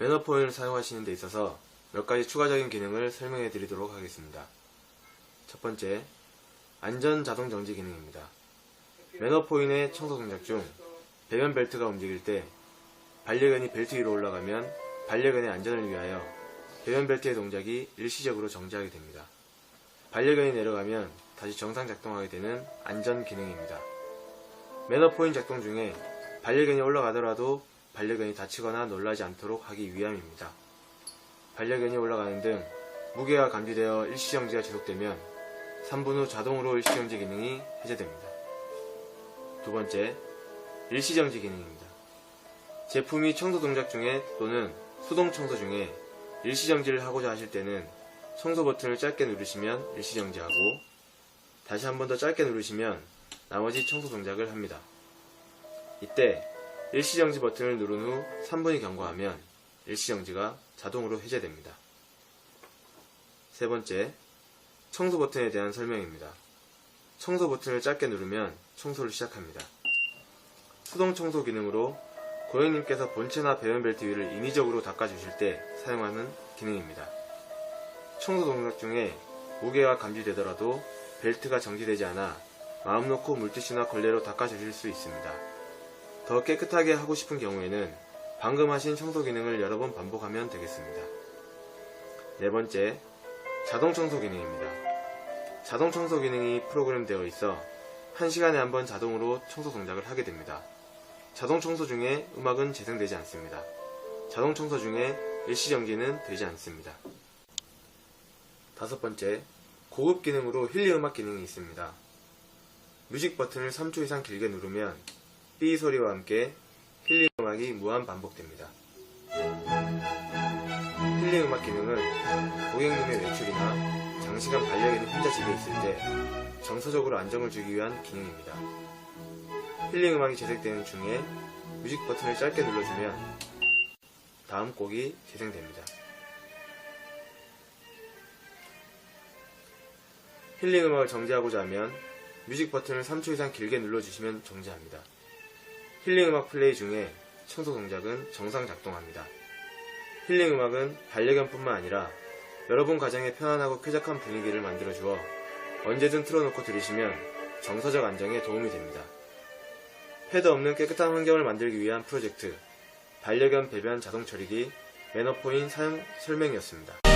매너포인을 사용하시는 데 있어서 몇 가지 추가적인 기능을 설명해 드리도록 하겠습니다. 첫 번째, 안전 자동 정지 기능입니다. 매너포인의 청소 동작 중 배변 벨트가 움직일 때 반려견이 벨트 위로 올라가면 반려견의 안전을 위하여 배변 벨트의 동작이 일시적으로 정지하게 됩니다. 반려견이 내려가면 다시 정상 작동하게 되는 안전 기능입니다. 매너포인 작동 중에 반려견이 올라가더라도 반려견이 다치거나 놀라지 않도록 하기 위함입니다. 반려견이 올라가는 등 무게가 감지되어 일시정지가 지속되면 3분 후 자동으로 일시정지 기능이 해제됩니다. 두 번째, 일시정지 기능입니다. 제품이 청소 동작 중에 또는 수동 청소 중에 일시정지를 하고자 하실 때는 청소 버튼을 짧게 누르시면 일시정지하고 다시 한 번 더 짧게 누르시면 나머지 청소 동작을 합니다. 이때 일시정지 버튼을 누른 후 3분이 경과하면 일시정지가 자동으로 해제됩니다. 세 번째, 청소 버튼에 대한 설명입니다. 청소 버튼을 짧게 누르면 청소를 시작합니다. 수동 청소 기능으로 고객님께서 본체나 배변 벨트 위를 인위적으로 닦아주실 때 사용하는 기능입니다. 청소 동작 중에 무게가 감지되더라도 벨트가 정지되지 않아 마음 놓고 물티슈나 걸레로 닦아주실 수 있습니다. 더 깨끗하게 하고 싶은 경우에는 방금 하신 청소 기능을 여러 번 반복하면 되겠습니다. 네 번째, 자동 청소 기능입니다. 자동 청소 기능이 프로그램되어 있어 1시간에 한 번 자동으로 청소 동작을 하게 됩니다. 자동 청소 중에 음악은 재생되지 않습니다. 자동 청소 중에 일시 정지는 되지 않습니다. 다섯 번째, 고급 기능으로 힐링 음악 기능이 있습니다. 뮤직 버튼을 3초 이상 길게 누르면 삐 소리와 함께 힐링 음악이 무한 반복됩니다. 힐링 음악 기능은 고객님의 외출이나 장시간 반려견이 혼자 집에 있을 때 정서적으로 안정을 주기 위한 기능입니다. 힐링 음악이 재생되는 중에 뮤직 버튼을 짧게 눌러주면 다음 곡이 재생됩니다. 힐링 음악을 정지하고자 하면 뮤직 버튼을 3초 이상 길게 눌러주시면 정지합니다. 힐링 음악 플레이 중에 청소 동작은 정상 작동합니다. 힐링 음악은 반려견뿐만 아니라 여러분 가정에 편안하고 쾌적한 분위기를 만들어 주어 언제든 틀어놓고 들으시면 정서적 안정에 도움이 됩니다. 패드 없는 깨끗한 환경을 만들기 위한 프로젝트 반려견 배변 자동 처리기 매너포인 사용 설명이었습니다.